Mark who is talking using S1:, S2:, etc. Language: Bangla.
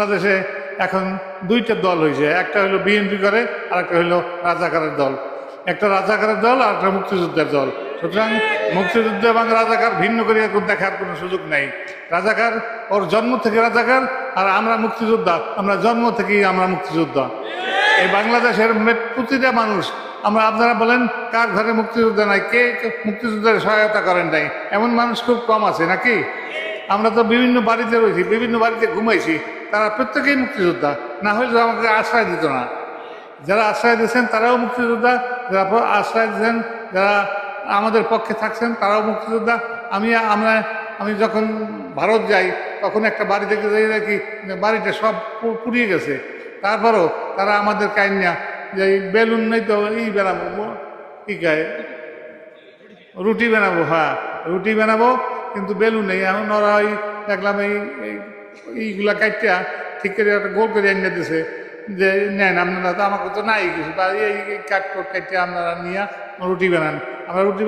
S1: বাংলাদেশে এখন দুইটা দল হয়েছে। একটা হলো বিএনপি করে আর একটা হলো রাজাকারের দল। একটা রাজাকারের দল আর একটা মুক্তিযুদ্ধের দল। সুতরাং মুক্তিযুদ্ধ এবং রাজাকার ভিন্ন করে দেখার কোনো সুযোগ নেই। রাজাকার ওর জন্ম থেকে রাজাকার, আর আমরা মুক্তিযোদ্ধা। আমরা জন্ম থেকেই আমরা মুক্তিযোদ্ধা। এই বাংলাদেশের প্রতিটা মানুষ, আমরা আপনারা বলেন, কার ঘরে মুক্তিযোদ্ধা নাই? কে কে মুক্তিযুদ্ধের সহায়তা করেন নাই? এমন মানুষ খুব কম আছে, নাকি? আমরা তো বিভিন্ন বাড়িতে রয়েছি, বিভিন্ন বাড়িতে ঘুমাইছি, তারা প্রত্যেকেই মুক্তিযোদ্ধা। না হলে আমাকে আশ্রয় দিত না। যারা আশ্রয় দিয়েছেন, তারাও মুক্তিযোদ্ধা। যারা আশ্রয় দিয়েছেন, যারা আমাদের পক্ষে থাকছেন, তারাও মুক্তিযোদ্ধা। আমি, আমরা, আমি যখন ভারত যাই, তখন একটা বাড়ি থেকে যাই, দেখি বাড়িটা সব পুড়িয়ে গেছে। তারপরও তারা আমাদের কাইন্যা যে এই বেলুন নেই তো এই বেড়াবো কি গায়ে রুটি বানাবো হ্যাঁ রুটি বানাবো। কিন্তু বেলু নেই, এখন ওরা ওই দেখলাম এই, এই- এইগুলা কাটিয়া ঠিক করে একটা গোল করে এনে দিছে যে, নেন, আপনারা তো আমাকে তো নাই কিছু, বা এই কাঠ কাট কাটিয়া আপনারা নিয়ে রুটি বানান। আমরা রুটি